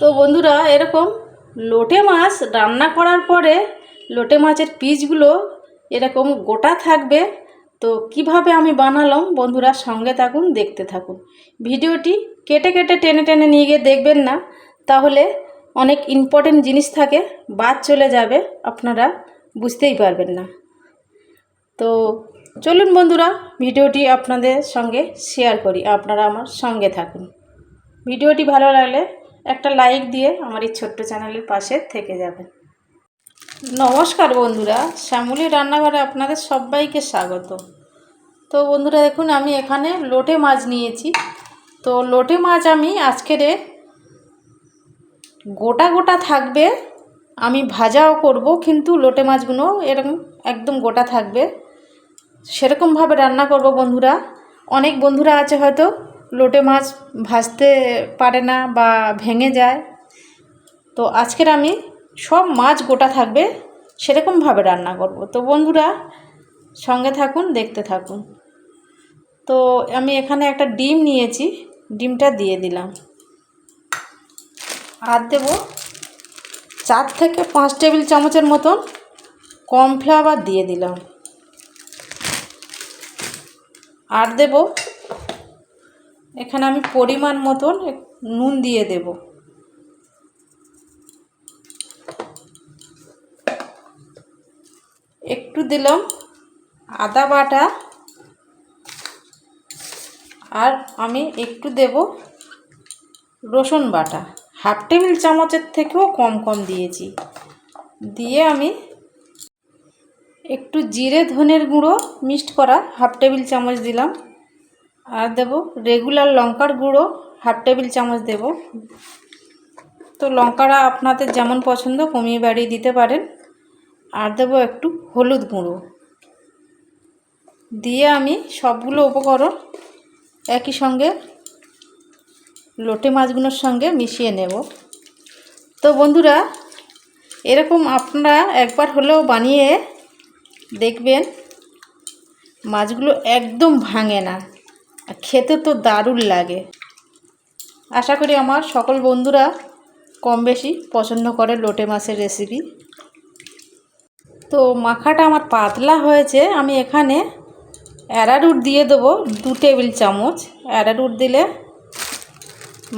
তো বন্ধুরা, এরকম লোটে মাছ রান্না করার পরে লোটে মাছের পিসগুলো এরকম গোটা থাকবে। তো কীভাবে আমি বানালাম বন্ধুরা, সঙ্গে থাকুন, দেখতে থাকুন। ভিডিওটি কেটে কেটে টেনে টেনে নিয়ে গিয়ে দেখবেন না, তাহলে অনেক ইম্পর্টেন্ট জিনিস থাকে, বাদ চলে যাবে, আপনারা বুঝতেই পারবেন না। তো চলুন বন্ধুরা, ভিডিওটি আপনাদের সঙ্গে শেয়ার করি, আপনারা আমার সঙ্গে থাকুন। ভিডিওটি ভালো লাগলে একটা লাইক দিয়ে আমার এই ছোট্ট চ্যানেলের পাশে থেকে যাবেন। নমস্কার বন্ধুরা, শ্যামলী রান্নাঘরে আপনাদের সবাইকে স্বাগত। তো বন্ধুরা, দেখুন, আমি এখানে লোটে মাছ নিয়েছি। তো লোটে মাছ আমি আজকের গোটা গোটা থাকবে, আমি ভাজাও করব, কিন্তু লোটে মাছগুলো এরকম একদম গোটা থাকবে। সেরকমভাবে রান্না করব বন্ধুরা। অনেক বন্ধুরা আছে হয়তো লোটে মাছ ভাজতে পারে না বা ভেঙে যায়। তো আজকের আমি সব মাছ গোটা থাকবে, সেরকমভাবে রান্না করব। তো বন্ধুরা, সঙ্গে থাকুন, দেখতে থাকুন। তো আমি এখানে একটা ডিম নিয়েছি, ডিমটা দিয়ে দিলাম। আর দেব চার থেকে পাঁচ টেবিল চামচের মতন কর্নফ্লাওয়ার দিয়ে দিলাম। আর দেব এখানে আমি পরিমাণ মতন নুন দিয়ে দেব। একটু দিলাম আদা বাটা। আর আমি একটু দেব রসুন বাটা। হাফ টেবিল চামচের থেকেও কম কম দিয়েছি। দিয়ে আমি একটু জিরে ধনের গুঁড়ো মিক্সড করা হাফ টেবিল চামচ দিলাম। আর দেব রেগুলার লঙ্কার গুঁড়ো হাফ টেবিল চামচ দেব। তো লঙ্কাটা আপনাদের যেমন পছন্দ কমিয়ে বাড়িয়ে দিতে পারেন। আর দেব একটু হলুদ গুঁড়ো। দিয়ে আমি সবগুলো উপকরণ একই সঙ্গে লোটে মাছগুলোর সঙ্গে মিশিয়ে নেব। তো বন্ধুরা, এরকম আপনারা একবার হলেও বানিয়ে দেখবেন, মাছগুলো একদম ভাঙে না। আর খেতে তো দারুণ লাগে। আশা করি আমার সকল বন্ধুরা কম বেশি পছন্দ করে লোটে মাছের রেসিপি তো মাখাটা আমার পাতলা হয়েছে, আমি এখানে অ্যারারুট দিয়ে দেবো দু টেবিল চামচ। অ্যারারুট দিলে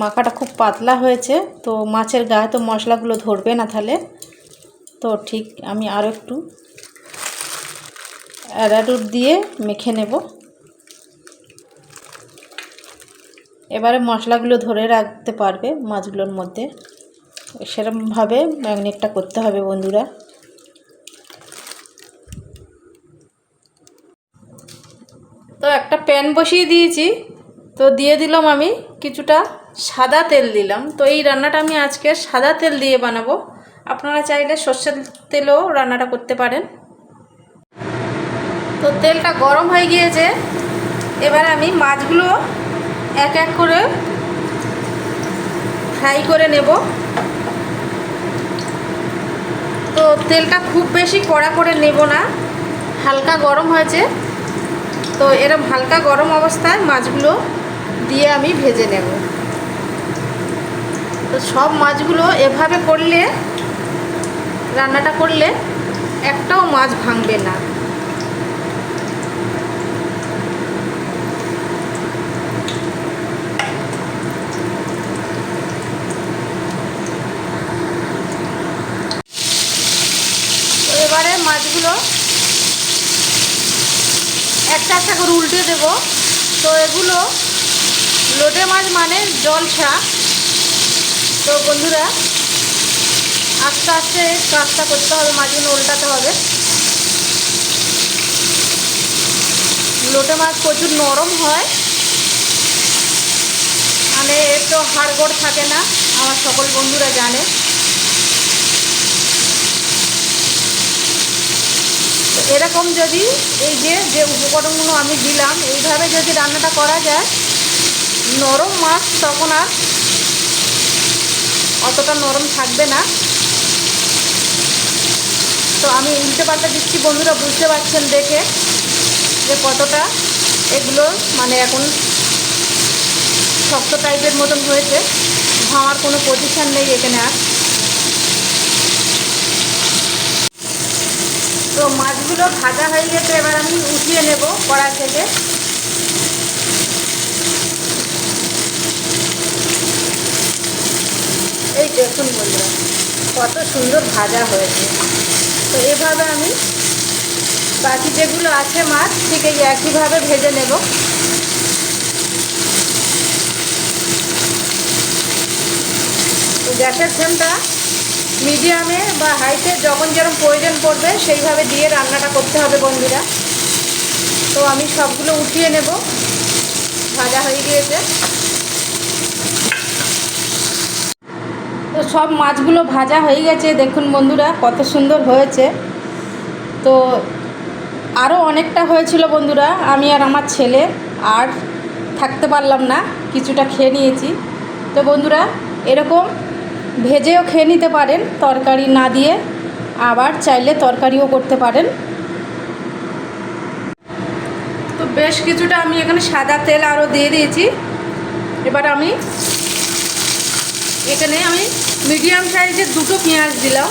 মাখাটা খুব পাতলা হয়েছে, তো মাছের গায়ে তো মশলাগুলো ধরবে না তাহলে। তো ঠিক আমি আরও একটু অ্যারারুট দিয়ে মেখে নেব। এবারে মশলাগুলো ধরে রাখতে পারবে মাছগুলোর মধ্যে। সেরকমভাবে ম্যাগনেটটা করতে হবে বন্ধুরা। তো একটা প্যান বসিয়ে দিয়েছি। তো দিয়ে দিলাম আমি কিছুটা সাদা তেল দিলাম। তো এই রান্নাটা আমি আজকে সাদা তেল দিয়ে বানাবো। আপনারা চাইলে সর্ষের তেলেও রান্নাটা করতে পারেন। তো তেলটা গরম হয়ে গিয়েছে। এবার আমি মাছগুলো এক এক করে ফ্রাই করে নেব। তো তেলটা খুব বেশি কড়া করে নেব না, হালকা গরম হয়েছে। তো এরম হালকা গরম অবস্থায় মাছগুলো দিয়ে আমি ভেজে নেব। তো সব মাছগুলো এভাবে করলে, রান্নাটা করলে একটাও মাছ ভাঙবে না তো এবারে মাছগুলো একটা একটা করে উল্টে দেব। তো এগুলো লোটে মাছ মানে জলসা। তো বন্ধুরা, আস্তে আস্তে কাজটা করতে হবে মাছগুলো উল্টাতে হবে। লোটে মাছ প্রচুর নরম হয়। মানে তো হাড়গোড় থাকে না, আমার সকল বন্ধুরা জানে। এরকম যদি এই যে যে উপকরণগুলো আমি দিলাম, এইভাবে যদি রান্নাটা করা যায়, নরম মাছ তখন আর অতটা নরম থাকবে না। তো আমি উল্টে পাল্টে দিচ্ছি, বন্ধুরা বুঝতে পারছেন দেখে যে কতটা এগুলো মানে এখন শক্ত টাইপের মতন হয়েছে। খাওয়ার কোনো পজিশন নেই এখানে আর। তো মাছগুলো ভাজা হয়ে গেছে, এবার আমি উঠিয়ে নেব কড়া থেকে। এই দেখুন বন্ধুরা, কত সুন্দর ভাজা হয়েছে। তো এভাবে আমি বাকি যেগুলো আছে মাছ, ঠিক এই একইভাবে ভেজে নেব। গ্যাসের ফ্লেমটা মিডিয়ামে বা হাইতে যখন যেরকম প্রয়োজন পড়বে, সেইভাবে দিয়ে রান্নাটা করতে হবে বন্ধুরা। তো আমি সবগুলো উঠিয়ে নেব। ভাজা হয়ে গিয়েছে। তো সব মাছগুলো ভাজা হয়ে গেছে। দেখুন বন্ধুরা, কত সুন্দর হয়েছে। তো আরও অনেকটা হয়েছিল বন্ধুরা। আমি আর আমার ছেলে আর থাকতে পারলাম না, কিছুটা খেয়ে নিয়েছি। তো বন্ধুরা, এরকম ভেজেও খেয়ে নিতে পারেন, তরকারি না দিয়ে আবার চাইলে তরকারিও করতে পারেন। তো বেশ কিছুটা আমি এখানে সাদা তেল আরও দিয়ে দিয়েছি। এবার আমি এখানে আমি মিডিয়াম সাইজের দুটো পেঁয়াজ দিলাম।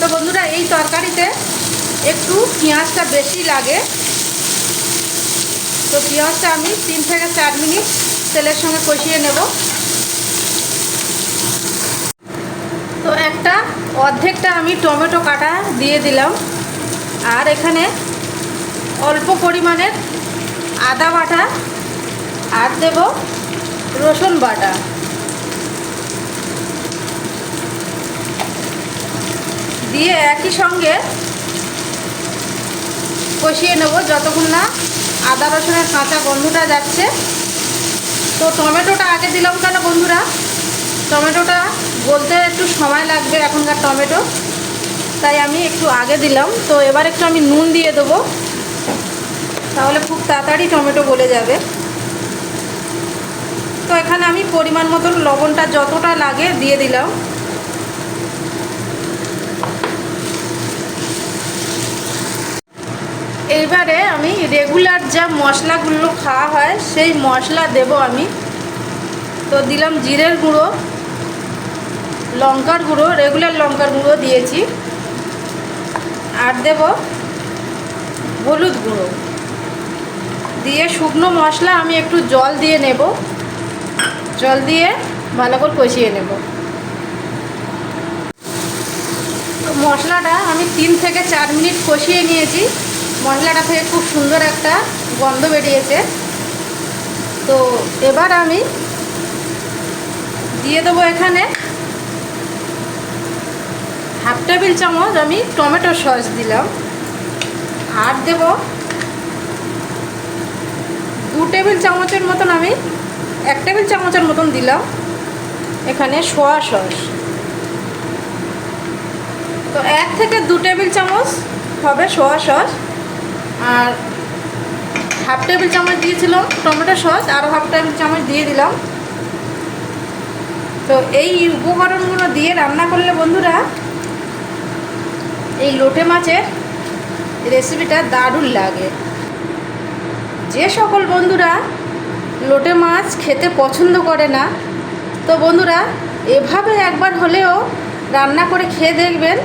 তো বন্ধুরা, এই তরকারিতে একটু পেঁয়াজটা বেশি লাগে। তো পেঁয়াজটা আমি তিন থেকে চার মিনিট তেলের সঙ্গে কষিয়ে নেব। তো একটা অর্ধেকটা আমি টমেটো কাটা দিয়ে দিলাম। আর এখানে অল্প পরিমাণের আদা বাটা আর দেব রসুন বাটা। দিয়ে একই সঙ্গে কষিয়ে নেব যতক্ষণ না আদা রসুনের কাঁচা গন্ধটা যাচ্ছে। তো টমেটোটা আগে দিলাম কেন বন্ধুরা? টমেটোটা বলতে একটু সময় লাগবে এখনকার টমেটো। তাই আমি একটু আগে দিলাম। তো এবার একটু আমি নুন দিয়ে দেবো। তাহলে খুব তাড়াতাড়ি টমেটো গলে যাবে। তো এখানে আমি পরিমাণ মতন লবণটা যতটা লাগে দিয়ে দিলাম। এইবারে আমি রেগুলার যা মশলাগুলো খাওয়া হয়, সেই মশলা দেব আমি। তো দিলাম জিরের গুঁড়ো। লঙ্কার গুঁড়ো রেগুলার লঙ্কার গুঁড়ো দিয়েছি। আর দেব হলুদ গুঁড়ো। দিয়ে শুকনো মশলা আমি একটু জল দিয়ে নেব। জল দিয়ে ভালো করে কষিয়ে নেব। মশলাটা আমি তিন থেকে চার মিনিট কষিয়ে নিয়েছি। মশলাটা থেকে খুব সুন্দর একটা গন্ধ বেরিয়েছে। তো এবার আমি দিয়ে দেবো এখানে হাফ টেবিল চামচ আমি টমেটো সস দিলাম। আর দেব দু টেবিল চামচের মতন আমি, এক টেবিল চামচের মতন দিলাম এখানে সোয়া সস। তো এক থেকে দু টেবিল চামচ হবে সোয়া সস। আর হাফ টেবিল চামচ দিয়েছিলাম টমেটো সস আরও হাফ টেবিল চামচ দিয়ে দিলাম। তো এই উপকরণগুলো দিয়ে রান্না করলে বন্ধুরা এই লোটে মাছের রেসিপিটা দারুণ লাগে। যে সকল বন্ধুরা লোটে মাছ খেতে পছন্দ করে না, তো বন্ধুরা, এভাবে একবার হলেও রান্না করে খেয়ে দেখবেন,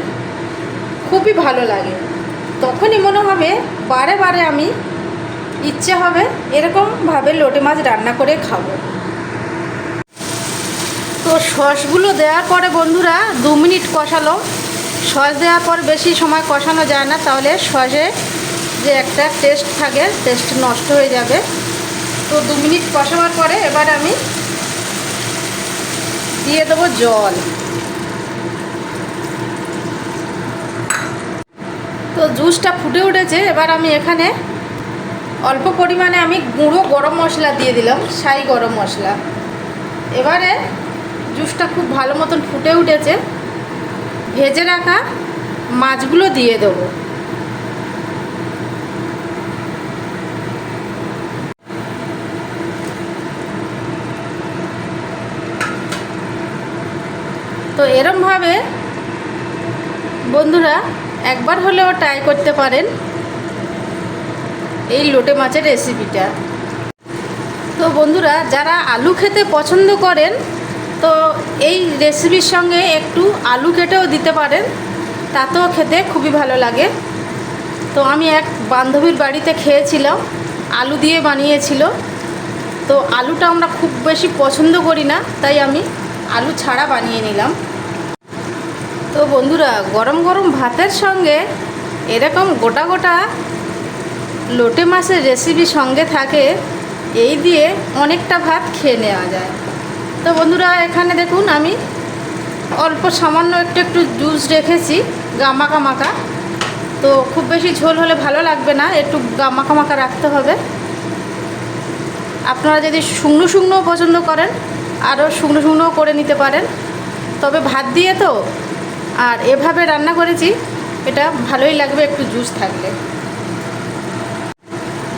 খুবই ভালো লাগে। তখনই মনে হবে, বারে বারে আমি ইচ্ছে হবে এরকমভাবে লোটে মাছ রান্না করে খাব। তো সসগুলো দেওয়ার পরে বন্ধুরা, দু মিনিট কষালো। সস দেওয়ার পর বেশি সময় কষানো যায় না, তাহলে সসে যে একটা টেস্ট থাকে টেস্ট নষ্ট হয়ে যাবে। তো দু মিনিট কষাবার পরে এবার আমি দিয়ে দেবো জল। তো জুসটা ফুটে উঠেছে, এবার আমি এখানে অল্প পরিমাণে আমি গুঁড়ো গরম মশলা দিয়ে দিলাম সাই গরম মশলা। এবারে জুসটা খুব ভালো মতন ফুটে উঠেছে। ভেজে রাখা মাছগুলো দিয়ে দেবো। তো এরমভাবে বন্ধুরা একবার হলেও ট্রাই করতে পারেন এই লোটে মাছের রেসিপিটা। তো বন্ধুরা, যারা আলু খেতে পছন্দ করেন তো এই রেসিপির সঙ্গে একটু আলু কেটেও দিতে পারেন, তাতেও খেতে খুবই ভালো লাগে। তো আমি এক বান্ধবীর বাড়িতে খেয়েছিলাম, আলু দিয়ে বানিয়েছিল। তো আলুটা আমরা খুব বেশি পছন্দ করি না, তাই আমি আলু ছাড়া বানিয়ে নিলাম। তো বন্ধুরা, গরম গরম ভাতের সঙ্গে এরকম গোটা গোটা লোটে মাছের রেসিপি সঙ্গে থাকে, এই দিয়ে অনেকটা ভাত খেয়ে নেওয়া যায়। তো বন্ধুরা, এখানে দেখুন আমি অল্প সামান্য একটু একটু জুস রেখেছি, গামাকা মাখা তো খুব বেশি ঝোল হলে ভালো লাগবে না, একটু গামাকা মাখা রাখতে হবে। আপনারা যদি শুকনো শুকনোও পছন্দ করেন, আরও শুকনো শুকনোও করে নিতে পারেন। তবে ভাত দিয়ে তো, আর এভাবে রান্না করেছি, এটা ভালোই লাগবে একটু জুস থাকলে।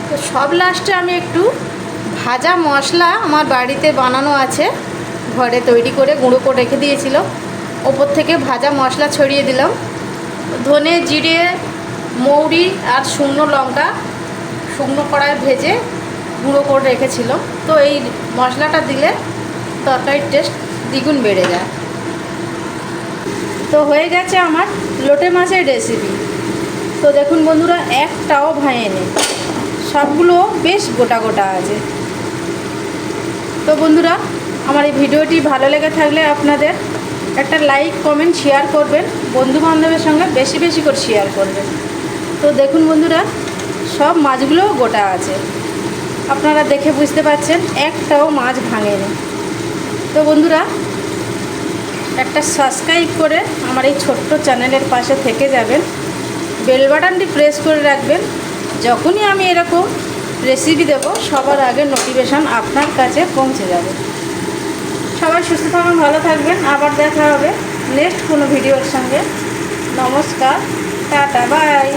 তো সব লাস্টে আমি একটু ভাজা মশলা আমার বাড়িতে বানানো আছে। ঘরে তৈরি করে গুঁড়ো করে রেখে দিয়েছিল। ওপর থেকে ভাজা মশলা ছড়িয়ে দিলাম। ধনে, জিরে, মৌরি আর শুকনো লঙ্কা শুকনো কড়ায় ভেজে গুঁড়ো করে রেখেছিল। তো এই মশলাটা দিলে তরকারির টেস্ট দ্বিগুণ বেড়ে যায়। তো হয়ে গেছে আমার লোটে মাছের রেসিপি তো দেখুন বন্ধুরা, একটাও ভাঙেনি। সবগুলো বেশ গোটা গোটা আছে। তো বন্ধুরা আমার এই ভিডিওটি ভালো লেগে থাকলে আপনাদের একটা লাইক, কমেন্ট শেয়ার করবেন। বন্ধু বান্ধবের সঙ্গে বেশি বেশি করে শেয়ার করবেন। তো দেখুন বন্ধুরা, সব মাছগুলোও গোটা আছে। আপনারা দেখে বুঝতে পারছেন, একটাও মাছ ভাঙেনি। তো বন্ধুরা, একটা সাবস্ক্রাইব করে আমার এই ছোট্ট চ্যানেলের পাশে থেকে যাবেন। বেল বাটনটি প্রেস করে রাখবেন। যখনই আমি এরকম রেসিপি দেব, সবার আগে নোটিফিকেশান আপনার কাছে পৌঁছে যাবে। সবাই সুস্থ থাকবেন ভালো থাকবেন। আবার দেখা হবে নেক্সট কোনো ভিডিওর সঙ্গে। নমস্কার, টাটা, বাই।